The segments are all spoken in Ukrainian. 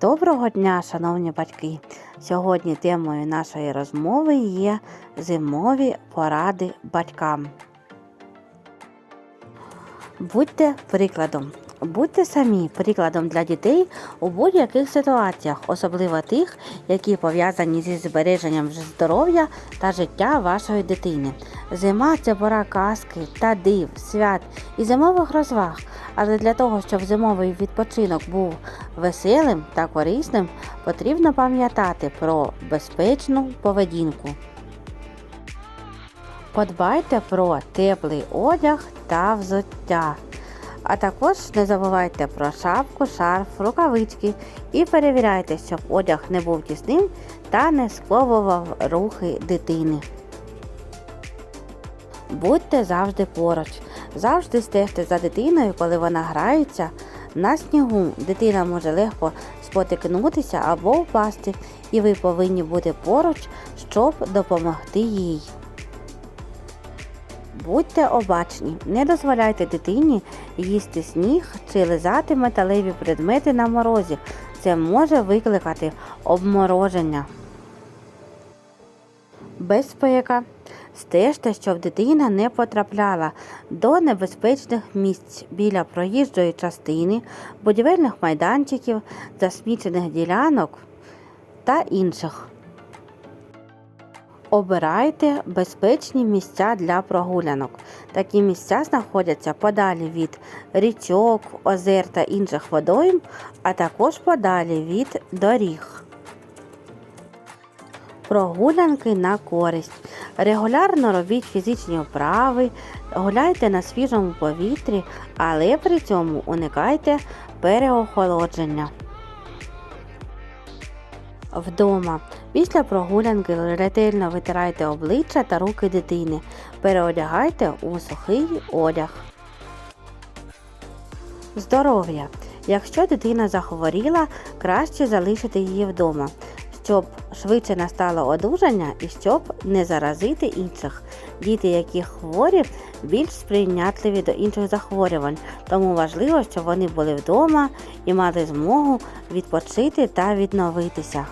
Доброго дня, шановні батьки! Сьогодні темою нашої розмови є зимові поради батькам. Будьте прикладом. Будьте самі прикладом для дітей у будь-яких ситуаціях, особливо тих, які пов'язані зі збереженням здоров'я та життя вашої дитини. Зима це пора казки та див, свят і зимових розваг. Але для того, щоб зимовий відпочинок був веселим та корисним, потрібно пам'ятати про безпечну поведінку. Подбайте про теплий одяг та взуття. А також не забувайте про шапку, шарф, рукавички і перевіряйте, щоб одяг не був тісним та не сковував рухи дитини. Будьте завжди поруч. Завжди стежте за дитиною, коли вона грається на снігу. Дитина може легко спотикнутися або впасти, і ви повинні бути поруч, щоб допомогти їй. Будьте обачні, не дозволяйте дитині їсти сніг чи лизати металеві предмети на морозі. Це може викликати обмороження. Безпека. Стежте, щоб дитина не потрапляла до небезпечних місць біля проїжджої частини, будівельних майданчиків, засмічених ділянок та інших. Обирайте безпечні місця для прогулянок. Такі місця знаходяться подалі від річок, озер та інших водойм, а також подалі від доріг. Прогулянки на користь. Регулярно робіть фізичні вправи, гуляйте на свіжому повітрі, але при цьому уникайте переохолодження. Вдома. Після прогулянки ретельно витирайте обличчя та руки дитини. Переодягайте у сухий одяг. Здоров'я. Якщо дитина захворіла, краще залишити її вдома, щоб швидше настало одужання і щоб не заразити інших. Діти, які хворі, більш сприйнятливі до інших захворювань, тому важливо, щоб вони були вдома і мали змогу відпочити та відновитися.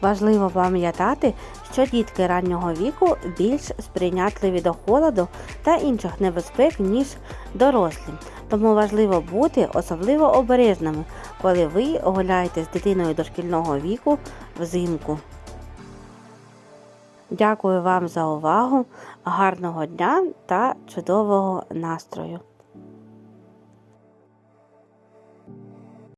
Важливо пам'ятати, що дітки раннього віку більш сприйнятливі до холоду та інших небезпек, ніж дорослі. Тому важливо бути особливо обережними, коли ви гуляєте з дитиною дошкільного віку взимку. Дякую вам за увагу, гарного дня та чудового настрою!